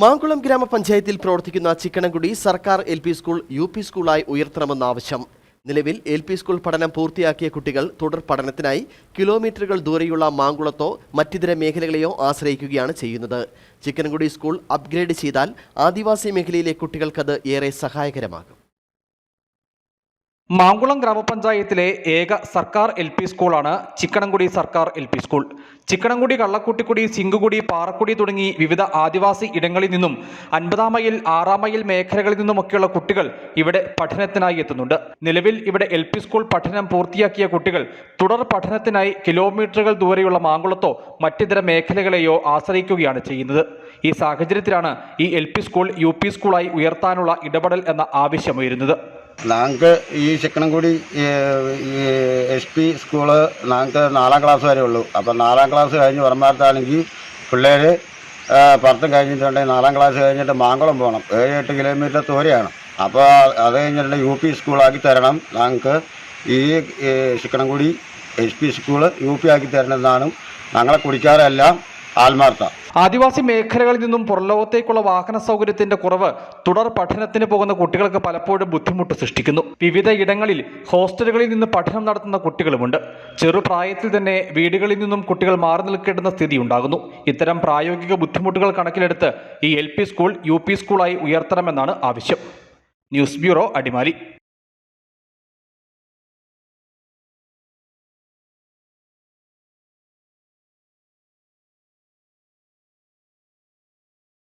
മാങ്കുളം ഗ്രാമപഞ്ചായത്തിൽ പ്രവർത്തിക്കുന്ന ചിക്കനംകുടി സർക്കാർ L P school U P സ്കൂളായി ഉയർത്തണമെന്ന ആവശ്യം. നിലവിൽ എൽ പി സ്കൂൾ പഠനം പൂർത്തിയാക്കിയ കുട്ടികൾ തുടർ പഠനത്തിനായി കിലോമീറ്ററുകൾ ദൂരെയുള്ള മാങ്കുളത്തോ മറ്റിതര മേഖലകളെയോ ആശ്രയിക്കുകയാണ് ചെയ്യുന്നത്. ചിക്കനംകുടി സ്കൂൾ അപ്ഗ്രേഡ് ചെയ്താൽ ആദിവാസി മേഖലയിലെ കുട്ടികൾക്കത് ഏറെ സഹായകരമാകും. മാങ്കുളം ഗ്രാമപഞ്ചായത്തിലെ ഏക സർക്കാർ എൽ പി സ്കൂളാണ് ചിക്കണംകുടി സർക്കാർ L P school. Chikkanamkudi Kallakkuttikkudi Sinkukudi Parakkudi തുടങ്ങി വിവിധ ആദിവാസി ഇടങ്ങളിൽ നിന്നും അൻപതാം മൈൽ ആറാം മൈൽ മേഖലകളിൽ നിന്നുമൊക്കെയുള്ള കുട്ടികൾ ഇവിടെ പഠനത്തിനായി എത്തുന്നുണ്ട്. നിലവിൽ ഇവിടെ എൽ സ്കൂൾ പഠനം പൂർത്തിയാക്കിയ കുട്ടികൾ തുടർ പഠനത്തിനായി കിലോമീറ്ററുകൾ ദൂരെയുള്ള മാങ്കുളത്തോ മറ്റിതര മേഖലകളെയോ ആശ്രയിക്കുകയാണ് ചെയ്യുന്നത്. ഈ സാഹചര്യത്തിലാണ് ഈ എൽ സ്കൂൾ യു സ്കൂളായി ഉയർത്താനുള്ള ഇടപെടൽ എന്ന ആവശ്യം ഉയരുന്നത്. ഞങ്ങൾക്ക് ഈ ചിക്കണംകുടി എസ് പി സ്കൂൾ ഞങ്ങൾക്ക് നാലാം ക്ലാസ് വരെ ഉള്ളൂ. അപ്പം നാലാം ക്ലാസ് കഴിഞ്ഞ് പറമ്പാർത്താണെങ്കിൽ പിള്ളേർ പത്തും കഴിഞ്ഞിട്ടുണ്ടെങ്കിൽ നാലാം ക്ലാസ് കഴിഞ്ഞിട്ട് മാങ്കുളം പോകണം. ഏഴ് എട്ട് കിലോമീറ്റർ ദൂരെയാണ്. അപ്പോൾ അത് കഴിഞ്ഞിട്ട് യു പി സ്കൂളാക്കി തരണം. ഞങ്ങൾക്ക് ഈ Chikkanamkudi S P school U P ആക്കി തരണമെന്നാണ് ഞങ്ങളെ കുടിക്കാരെല്ലാം ആത്മാർത്ഥ ആദിവാസി മേഖലകളിൽ നിന്നും പുറലോകത്തേക്കുള്ള വാഹന സൗകര്യത്തിന്റെ കുറവ് തുടർ പഠനത്തിന് പോകുന്ന കുട്ടികൾക്ക് പലപ്പോഴും ബുദ്ധിമുട്ട് സൃഷ്ടിക്കുന്നു. വിവിധ ഇടങ്ങളിൽ ഹോസ്റ്റലുകളിൽ നിന്ന് പഠനം നടത്തുന്ന കുട്ടികളുമുണ്ട്. ചെറുപ്രായത്തിൽ തന്നെ വീടുകളിൽ നിന്നും കുട്ടികൾ മാറി നിൽക്കേണ്ടുന്ന സ്ഥിതി ഉണ്ടാകുന്നു. ഇത്തരം പ്രായോഗിക ബുദ്ധിമുട്ടുകൾ കണക്കിലെടുത്ത് ഈ എൽ സ്കൂൾ യു സ്കൂളായി ഉയർത്തണമെന്നാണ് ആവശ്യം. News bureau Adimali.